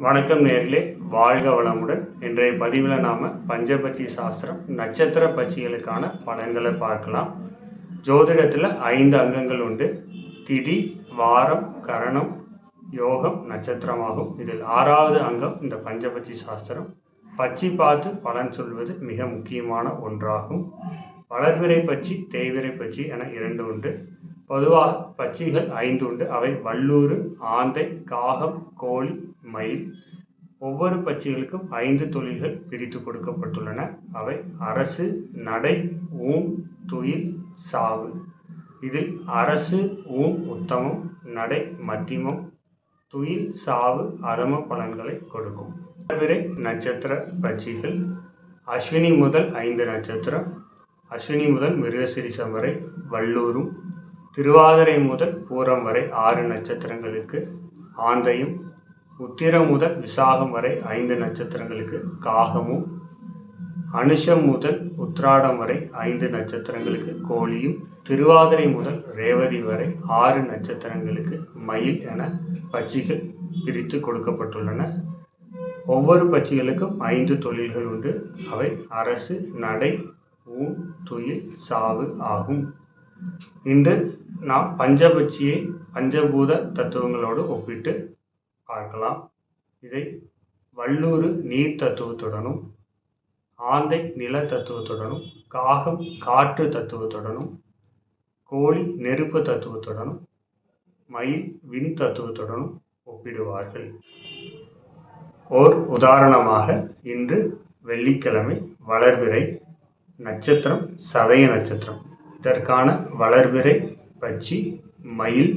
வணக்கம் நேர்களே. வாழ்க வளமுடன். இன்றைய பதிவில் நாம் பஞ்சபட்சி சாஸ்திரம் நட்சத்திர பட்சிகளுக்கான பலன்களை பார்க்கலாம். ஜோதிடத்தில் ஐந்து அங்கங்கள் உண்டு. திதி வாரம் கரணம் யோகம் நட்சத்திரமாகும். இதில் ஆறாவது அங்கம் இந்த பஞ்சபட்சி சாஸ்திரம். பட்சி பார்த்து பலன் சொல்வது மிக முக்கியமான ஒன்றாகும். வளர்விரை பட்சி தேய்விரை பட்சி என இரண்டு உண்டு. பொதுவாக பட்சிகள் ஐந்து உண்டு. அவை வல்லூறு ஆந்தை காகம் கோழி மயில் ஒவ்வொரு பட்சிகளுக்கும் ஐந்து தொழில்கள் பிரித்து கொடுக்கப்பட்டுள்ளன. அவை அரசு நடை ஊம் துயில் சாவு. இதில் அரசு ஊம் உத்தமம் நடை மத்தியமம் துயில் சாவு அதம பலன்களை கொடுக்கும். தவிரை நட்சத்திர பட்சிகள் அஸ்வினி முதல் ஐந்து நட்சத்திரம் அஸ்வினி முதல் மிருகசிரிசம் வரை வல்லூரும் திருவாதிரை முதல் பூரம் வரை ஆறு நட்சத்திரங்களுக்கு ஆந்தையும் உத்திரம் முதல் விசாகம் வரை ஐந்து நட்சத்திரங்களுக்கு காகமும் அனுஷம் முதல் உத்ராடம் வரை ஐந்து நட்சத்திரங்களுக்கு கோழியும் திருவாதிரை முதல் ரேவதி வரை ஆறு நட்சத்திரங்களுக்கு மயில் என பட்சிகள் பிரித்து கொடுக்கப்பட்டுள்ளன. ஒவ்வொரு பட்சிகளுக்கும் ஐந்து தொழில்கள் உண்டு. அவை அரசு நடை ஊன் துயில் சாவு ஆகும். இன்று நாம் பஞ்சபட்சியை பஞ்சபூத தத்துவங்களோடு ஒப்பிட்டு பார்க்கலாம். இதை வல்லூறு நீர் தத்துவத்துடனும் ஆந்தை நில தத்துவத்துடனும் காகம் காற்று தத்துவத்துடனும் கோழி நெருப்பு தத்துவத்துடனும் மயில் விண் தத்துவத்துடனும் ஒப்பிடுவார்கள். ஓர் உதாரணமாக இன்று வெள்ளிக்கிழமை வளர்விரை நட்சத்திரம் சதய நட்சத்திரம். இதற்கான வளர்பிறை பற்றி மயில்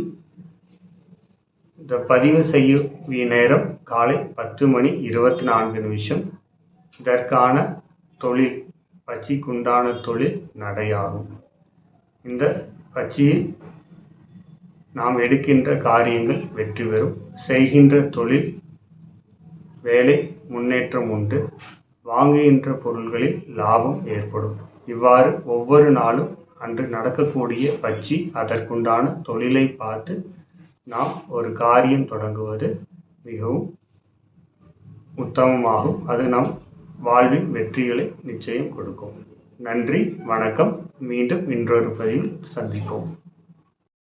இந்த பதிவு செய்ய நேரம் காலை பத்து மணி இருபத்தி நான்கு நிமிஷம். இதற்கான தொழில் பச்சிக்குண்டான தொழில் நடையாகும். இந்த பட்சியில் நாம் எடுக்கின்ற காரியங்கள் வெற்றி பெறும். செய்கின்ற தொழில் வேலை முன்னேற்றம் உண்டு. வாங்குகின்ற பொருள்களில் லாபம் ஏற்படும். இவ்வாறு ஒவ்வொரு நாளும் அன்று நடக்கக்கூடிய பட்சி அதற்குண்டான தொழிலை பார்த்து நாம் ஒரு காரியம் தொடங்குவது மிகவும் உத்தமமாகும். அது நம் வாழ்வின் வெற்றிகளை நிச்சயம் கொடுக்கும். நன்றி வணக்கம். மீண்டும் இன்றொரு பதிவில் சந்திப்போம்.